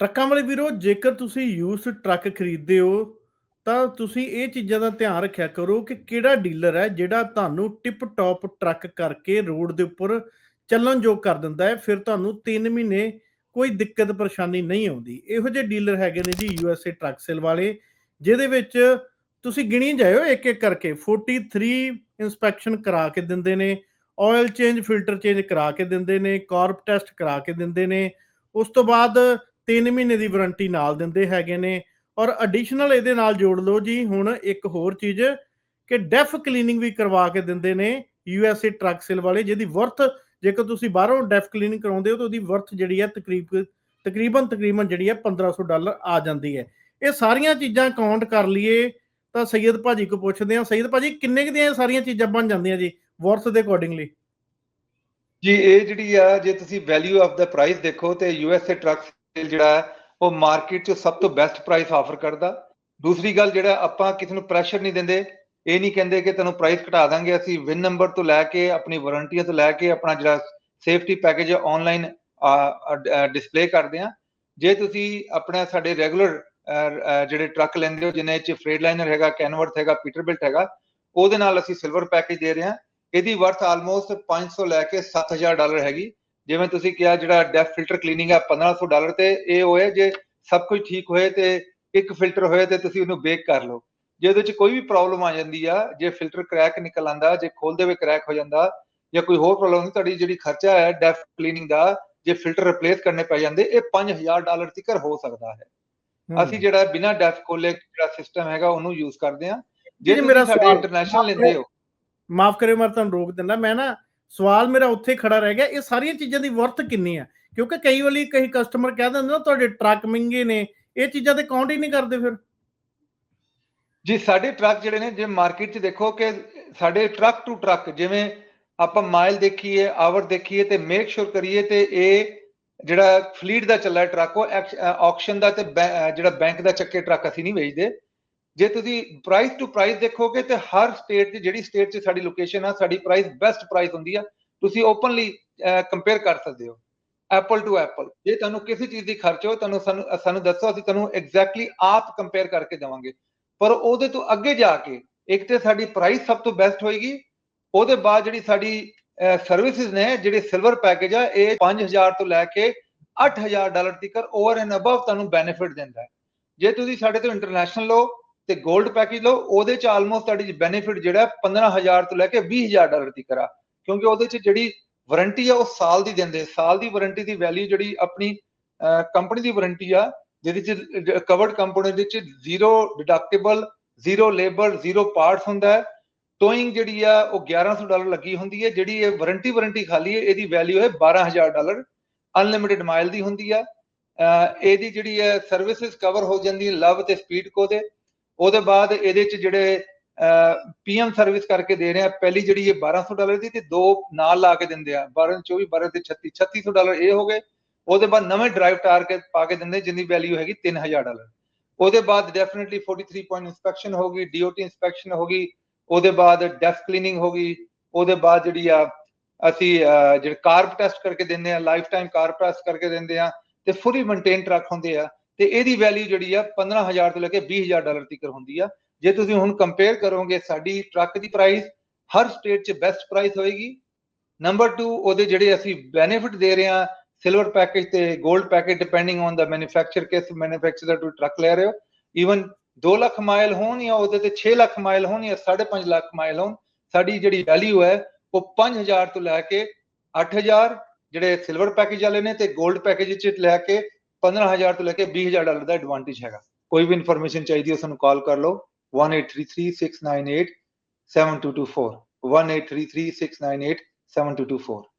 ਟਰੱਕਾਂ ਵਾਲੇ ਵੀਰੋ, ਜੇਕਰ ਤੁਸੀਂ ਯੂਜ਼ਡ ਟਰੱਕ ਖਰੀਦਦੇ ਹੋ, ਤਾਂ ਤੁਸੀਂ ਇਹ ਚੀਜ਼ਾਂ ਦਾ ਧਿਆਨ ਰੱਖਿਆ ਕਰੋ ਕਿ ਕਿਹੜਾ ਡੀਲਰ ਹੈ ਜਿਹੜਾ ਤੁਹਾਨੂੰ ਟਿਪ ਟੌਪ ਟਰੱਕ ਕਰਕੇ ਰੋਡ ਦੇ ਉੱਪਰ ਚੱਲਣ ਯੋਗ ਕਰ ਦਿੰਦਾ ਹੈ। ਫਿਰ ਤੁਹਾਨੂੰ 3 ਮਹੀਨੇ ਕੋਈ ਦਿੱਕਤ ਪਰੇਸ਼ਾਨੀ ਨਹੀਂ ਆਉਂਦੀ। ਇਹੋ ਜਿਹੇ ਡੀਲਰ ਹੈਗੇ ਨੇ ਜੀ U S A truck sale ਵਾਲੇ, ਜਿਹਦੇ ਵਿੱਚ ਤੁਸੀਂ ਗਿਣੀ ਜਾਇਓ ਇੱਕ ਇੱਕ ਕਰਕੇ। 43 ਇਨਸਪੈਕਸ਼ਨ ਕਰਾ ਕੇ ਦਿੰਦੇ ਨੇ ਆਇਲ ਚੇਂਜ ਫਿਲਟਰ ਚੇਂਜ ਕਰਾ ਕੇ ਦਿੰਦੇ ਨੇ ਕਾਰਪ ਟੈਸਟ ਕਰਾ ਕੇ ਦਿੰਦੇ ਨੇ। ਉਸ ਤੋਂ ਬਾਅਦ 3 ਮਹੀਨੇ ਦੀ ਵਾਰੰਟੀ ਨਾਲ ਦਿੰਦੇ ਹੈਗੇ ਨੇ। ਔਰ ਐਡੀਸ਼ਨਲ ਇਹਦੇ ਨਾਲ ਜੋੜ ਲਓ ਜੀ, ਹੁਣ ਇੱਕ ਹੋਰ ਚੀਜ਼ ਕਿ ਡੈਫ ਕਲੀਨਿੰਗ ਵੀ ਕਰਵਾ ਕੇ ਦਿੰਦੇ ਨੇ ਯੂਐਸਏ ਟਰੱਕ ਸੇਲ ਵਾਲੇ, ਜਿਹਦੀ ਵਰਥ ਜੇਕਰ ਤੁਸੀਂ ਬਾਹਰੋਂ ਡੈਫ ਕਲੀਨਿੰਗ ਕਰਾਉਂਦੇ ਹੋ ਤਾਂ ਉਹਦੀ ਵਰਥ ਜਿਹੜੀ ਹੈ ਤਕਰੀਬ ਤਕਰੀਬਨ ਤਕਰੀਬਨ ਜਿਹੜੀ ਹੈ 1500 ਡਾਲਰ ਆ ਜਾਂਦੀ ਹੈ। ਇਹ ਸਾਰੀਆਂ ਚੀਜ਼ਾਂ ਕਾਊਂਟ ਕਰ ਲਈਏ ਤਾਂ ਸੈਯਦ ਭਾਜੀ ਕੋ ਪੁੱਛਦੇ ਆ ਸੈਯਦ ਭਾਜੀ, ਕਿੰਨੇ ਕੁ ਦੀਆਂ ਸਾਰੀਆਂ ਚੀਜ਼ਾਂ ਬਣ ਜਾਂਦੀਆਂ ਜੀ ਵਰਥ ਦੇ ਅਕੋਰਡਿੰਗਲੀ ਜੀ, ਇਹ ਜਿਹੜੀ ਆ, ਜੇ ਤੁਸੀਂ ਵੈਲਿਊ ਆਫ ਦਾ ਪ੍ਰਾਈਸ ਦੇਖੋ ਤੇ ਯੂਐਸਏ ਟਰੱਕ ਜਿਹੜਾ ਉਹ ਮਾਰਕੀਟ 'ਚ ਸਭ ਤੋਂ ਬੈਸਟ ਪ੍ਰਾਈਸ ਆਫਰ ਕਰਦਾ। ਦੂਸਰੀ ਗੱਲ ਜਿਹੜਾ ਆਪਾਂ ਕਿਸੇ ਨੂੰ ਪ੍ਰੈਸ਼ਰ ਨਹੀਂ ਦਿੰਦੇ। ਇਹ ਨਹੀਂ ਕਹਿੰਦੇ ਕਿ ਤੈਨੂੰ ਪ੍ਰਾਈਸ ਘਟਾ ਦਾਂਗੇ, ਅਸੀਂ ਵਿਨ ਨੰਬਰ ਤੋਂ ਲੈ ਕੇ, ਆਪਣੀ ਵਾਰੰਟੀਆਂ ਤੋਂ ਲੈ ਕੇ, ਆਪਣਾ ਜਿਹੜਾ ਸੇਫਟੀ ਪੈਕੇਜ ਆਨਲਾਈਨ ਡਿਸਪਲੇ ਕਰਦੇ ਆ ਜੇ ਤੁਸੀਂ ਆਪਣਾ ਸਾਡੇ ਰੈਗੂਲਰ ਜਿਹੜੇ ਟਰੱਕ ਲੈਂਦੇ ਹੋ ਜਿਨ੍ਹਾਂ ਵਿੱਚ ਫਰੇਡ ਲਾਈਨਰ ਹੈਗਾ ਕੈਨਵਰਥ ਹੈਗਾ ਪੀਟਰਬਿਲਟ ਹੈਗਾ, ਉਹਦੇ ਨਾਲ ਅਸੀਂ ਸਿਲਵਰ ਪੈਕੇਜ ਦੇ ਰਹੇ ਹਾਂ। ਇਹਦੀ ਵਰਥ ਆਲਮੋਸਟ 500 ਲੈ ਕੇ 7000 ਡਾਲਰ ਹੈਗੀ। ਜਿਵੇਂ ਤੁਸੀਂ ਕਿਹਾ ਜਿਹੜਾ ਡੈਫ ਫਿਲਟਰ ਕਲੀਨਿੰਗ ਹੈ 1500 ਡਾਲਰ ਤੇ ਇਹ ਹੋਏ ਜੇ ਸਭ ਕੁਝ ਠੀਕ ਹੋਏ ਤੇ ਇੱਕ ਫਿਲਟਰ ਹੋਏ ਤੇ ਤੁਸੀਂ ਉਹਨੂੰ ਬੇਕ ਕਰ ਲਓ। ਜੇ ਉਹਦੇ ਵਿੱਚ ਕੋਈ ਵੀ ਪ੍ਰੋਬਲਮ ਆ ਜਾਂਦੀ ਆ ਜੇ ਫਿਲਟਰ ਕ੍ਰੈਕ ਨਿਕਲ ਆਂਦਾ ਜੇ ਖੋਲਦੇ ਹੋਏ ਕ੍ਰੈਕ ਹੋ ਜਾਂਦਾ ਜਾਂ ਕੋਈ ਹੋਰ ਪ੍ਰੋਬਲਮ ਹੁੰਦੀ ਤੁਹਾਡੀ ਜਿਹੜੀ ਖਰਚਾ ਹੈ ਡੈਫ ਕਲੀਨਿੰਗ ਦਾ ਜੇ ਫਿਲਟਰ ਰਿਪਲੇਸ ਕਰਨੇ ਪੈ ਜਾਂਦੇ ਇਹ 5000 ਡਾਲਰ ਤੱਕ ਹੋ ਸਕਦਾ ਹੈ। ਅਸੀਂ ਜਿਹੜਾ ਬਿਨਾ ਡੈਫ ਖੋਲੇ ਜਿਹੜਾ ਸਿਸਟਮ ਹੈਗਾ ਉਹਨੂੰ ਯੂਜ਼ ਕਰਦੇ ਆ ਜੇ ਮੇਰਾ ਸਾਡੇ ਇੰਟਰਨੈਸ਼ਨਲ ਲੈਂਦੇ ਹੋ। ਮਾਫ ਕਰਿਓ ਮੈਂ ਤੁਹਾਨੂੰ ਰੋਕ ਦਿੰਦਾ। ਮੈਂ ਨਾ ਸਵਾਲ ਮੇਰਾ ਉੱਥੇ ਖੜਾ ਰਹਿ ਗਿਆ, ਇਹ ਸਾਰੀਆਂ ਚੀਜ਼ਾਂ ਦੀ ਵਰਥ ਕਿੰਨੀ ਆ ਕਿਉਂਕਿ ਕਈ ਵਾਰੀ ਕਈ ਕਸਟਮਰ ਕਹਿ ਦਿੰਦੇ ਨਾ, ਤੁਹਾਡੇ ਟਰੱਕ ਮਹਿੰਗੇ ਨੇ, ਇਹ ਚੀਜ਼ਾਂ ਤੇ ਕਾਊਂਟ ਹੀ ਨਹੀਂ ਕਰਦੇ ਫਿਰ? ਜੀ, ਸਾਡੇ ਟਰੱਕ ਜਿਹੜੇ ਨੇ, ਜੇ ਮਾਰਕੀਟ 'ਚ ਦੇਖੋ ਕਿ ਸਾਡੇ ਟਰੱਕ ਟੂ ਟਰੱਕ, ਜਿਵੇਂ ਆਪਾਂ ਮਾਈਲ ਦੇਖੀਏ ਆਵਰ ਦੇਖੀਏ ਤੇ ਮੇਕ ਸ਼ੋਰ ਕਰੀਏ ਤੇ ਇਹ ਜਿਹੜਾ ਫਲੀਟ ਦਾ ਚੱਲਾ ਟਰੱਕ, ਉਹ ਆਕਸ਼ਨ ਦਾ ਤੇ ਜਿਹੜਾ ਬੈਂਕ ਦਾ ਚੱਕੇ ਟਰੱਕ ਅਸੀਂ ਨਹੀਂ ਵੇਚਦੇ। ਜੇ ਤੁਸੀਂ ਪ੍ਰਾਈਸ ਟੂ ਪ੍ਰਾਈਸ ਦੇਖੋਗੇ ਤੇ ਹਰ ਸਟੇਟ 'ਚ ਜਿਹੜੀ ਸਟੇਟ 'ਚ ਸਾਡੀ ਲੋਕੇਸ਼ਨ ਆ, ਸਾਡੀ ਪ੍ਰਾਈਸ ਬੈਸਟ ਪ੍ਰਾਈਸ ਹੁੰਦੀ ਆ, ਤੁਸੀਂ ਓਪਨਲੀ ਕੰਪੇਅਰ ਕਰ ਸਕਦੇ ਹੋ। ਐਪਲ ਟੂ ਐਪਲ ਜੇ ਤੁਹਾਨੂੰ ਕਿਸੇ ਚੀਜ਼ ਦੀ ਖਰਚ ਹੋ ਤੁਹਾਨੂੰ ਸਾਨੂੰ ਸਾਨੂੰ ਦੱਸੋ, ਅਸੀਂ ਤੁਹਾਨੂੰ ਐਗਜ਼ੈਕਟਲੀ ਆਪ ਕੰਪੇਅਰ ਕਰਕੇ ਦੇਵਾਂਗੇ। ਪਰ ਉਹਦੇ ਤੋਂ ਅੱਗੇ ਜਾ ਕੇ, ਇੱਕ ਤੇ ਸਾਡੀ ਪ੍ਰਾਈਸ ਸਭ ਤੋਂ ਬੈਸਟ ਹੋਏਗੀ, ਉਹਦੇ ਬਾਅਦ ਜਿਹੜੀ ਸਾਡੀ ਸਰਵਿਸਿਜ਼ ਨੇ, ਜਿਹੜੇ ਸਿਲਵਰ ਪੈਕੇਜ ਆ, ਇਹ 5000 ਤੋਂ ਲੈ ਕੇ 8000 ਡਾਲਰ ਤੱਕ ਓਵਰ ਐਂਡ ਅਬਵ ਤੁਹਾਨੂੰ ਬੈਨੀਫਿਟ ਦਿੰਦਾ ਹੈ। ਜੇ ਤੁਸੀਂ ਸਾਡੇ ਤੋਂ ਇੰਟਰਨੈਸ਼ਨਲ ਲਓ ਤੇ 골ਡ ਪੈਕੇਜ ਲਓ, ਉਹਦੇ ਚ ਆਲਮੋਸਟ ਤੁਹਾਡੀ ਬੈਨੀਫਿਟ ਜਿਹੜਾ 15000 ਤੋਂ ਲੈ ਕੇ 20000 ਡਾਲਰ ਦੀ ਕਰਾ। ਕਿਉਂਕਿ ਉਹਦੇ ਚ ਜਿਹੜੀ ਵਾਰੰਟੀ ਆ, ਉਹ ਸਾਲ ਦੀ ਦਿੰਦੇ। ਸਾਲ ਦੀ ਵਾਰੰਟੀ ਦੀ ਵੈਲਿਊ ਜਿਹੜੀ ਆਪਣੀ ਕੰਪਨੀ ਦੀ ਵਾਰੰਟੀ ਆ, ਜਿਹਦੇ ਚ ਕਵਰਡ ਕੰਪੋਨੈਂਟ ਵਿੱਚ zero deductible zero labour zero parts ਹੁੰਦਾ ਹੈ। ਟੋਇੰਗ ਜਿਹੜੀ ਆ, ਉਹ 1100 ਡਾਲਰ ਲੱਗੀ ਹੁੰਦੀ ਹੈ। ਜਿਹੜੀ ਇਹ ਵਾਰੰਟੀ ਵਾਰੰਟੀ ਖਾਲੀ ਹੈ, ਇਹਦੀ ਵੈਲਿਊ ਹੈ 12000 ਡਾਲਰ ਅਨਲਿਮਿਟਿਡ ਮਾਈਲ ਦੀ ਹੁੰਦੀ ਆ। ਇਹਦੀ ਜਿਹੜੀ ਹੈ ਸਰਵਿਸਿਜ਼ ਕਵਰ ਹੋ ਜਾਂਦੀ ਲਵ ਤੇ ਸਪੀਡ ਕੋ ਦੇ। ਉਹਦੇ ਬਾਅਦ ਇਹਦੇ ਚ ਜਿਹੜੇ ਪੀਐਮ ਸਰਵਿਸ ਕਰਕੇ ਦੇ ਰਹੇ ਆ ਪਹਿਲੀ ਜਿਹੜੀ ਇਹ 1200 ਡਾਲਰ ਦੀ ਤੇ ਦੋ ਨਾਲ ਲਾ ਕੇ ਦਿੰਦੇ ਆ 12 24 12 ਤੇ 36 3600 ਡਾਲਰ ਇਹ ਹੋ ਗਏ। ਉਹਦੇ ਬਾਅਦ ਨਵੇਂ ਡਰਾਈਵ ਟਾਰ ਕੇ ਪਾ ਕੇ ਦਿੰਦੇ ਜਿੰਦੀ ਵੈਲਿਊ ਹੈਗੀ 3000 ਡਾਲਰ। ਉਹਦੇ ਬਾਅਦ ਡੈਫੀਨਿਟਲੀ 43 ਪੁਆਇੰਟ ਇਨਸਪੈਕਸ਼ਨ ਹੋਗੀ ਡੀਓਟੀ ਇਨਸਪੈਕਸ਼ਨ ਹੋਗੀ ਉਹਦੇ ਬਾਅਦ ਡੈਫ ਕਲੀਨਿੰਗ ਹੋਗੀ ਉਹਦੇ ਬਾਅਦ ਜਿਹੜੀ ਆ, ਅਸੀਂ ਜਿਹੜੇ ਕਾਰਪ ਟੈਸਟ ਕਰਕੇ ਦਿੰਦੇ ਆ ਲਾਈਫ ਟਾਈਮ ਕਾਰਪ ਟੈਸਟ ਕਰਕੇ ਦਿੰਦੇ ਆ, ਤੇ ਫੁੱਲੀ ਮੇਨਟੇਨ ਟਰੱਕ ਹੁੰਦੇ ਆ। ਤੇ ਇਹਦੀ ਵੈਲਿਊ ਜਿਹੜੀ ਆ 15000 ਤੋਂ ਲੈ ਕੇ 20000 ਡਾਲਰ ਤੱਕ ਹੁੰਦੀ ਆ। ਜੇ ਤੁਸੀਂ ਹੁਣ ਕੰਪੇਅਰ ਕਰੋਗੇ ਸਾਡੀ ਟਰੱਕ ਦੀ ਪ੍ਰਾਈਸ ਹਰ ਸਟੇਟ 'ਚ ਬੈਸਟ ਪ੍ਰਾਈਸ ਹੋਏਗੀ। ਨੰਬਰ 2 ਉਹਦੇ ਜਿਹੜੇ ਅਸੀਂ ਬੈਨੀਫਿਟ ਦੇ ਰਹੇ ਆ ਸਿਲਵਰ ਪੈਕੇਜ ਤੇ 골ਡ package depending on the manufacture ਕਿਸ ਮੈਨੂਫੈਕਚਰਰ ਤੋਂ ਟਰੱਕ ਲੈ ਰਹੇ ਹੋ। ਈਵਨ 2 ਲੱਖ ਮਾਈਲ ਹੋਣ ਜਾਂ ਉਹਦੇ ਤੇ 6 ਲੱਖ ਮਾਈਲ ਹੋਣ ਜਾਂ 5.5 ਲੱਖ ਮਾਈਲ ਹੋਣ, ਸਾਡੀ ਜਿਹੜੀ ਵੈਲਿਊ ਹੈ, ਉਹ 5000 ਤੋਂ ਲੈ ਕੇ 8000 ਜਿਹੜੇ ਸਿਲਵਰ ਪੈਕੇਜ ਵਾਲੇ ਨੇ ਤੇ 골ਡ ਪੈਕੇਜ 'ਚ ਲੈ ਕੇ 15000 ਤੋਂ ਲੈ ਕੇ 20000 ਡਾਲਰ ਦਾ ਐਡਵਾਂਟੇਜ ਹੈਗਾ। ਕੋਈ ਵੀ ਇਨਫੋਰਮੇਸ਼ਨ ਚਾਹੀਦੀ ਹੈ, ਸਾਨੂੰ ਕਾਲ ਕਰ ਲਓ। 1833 698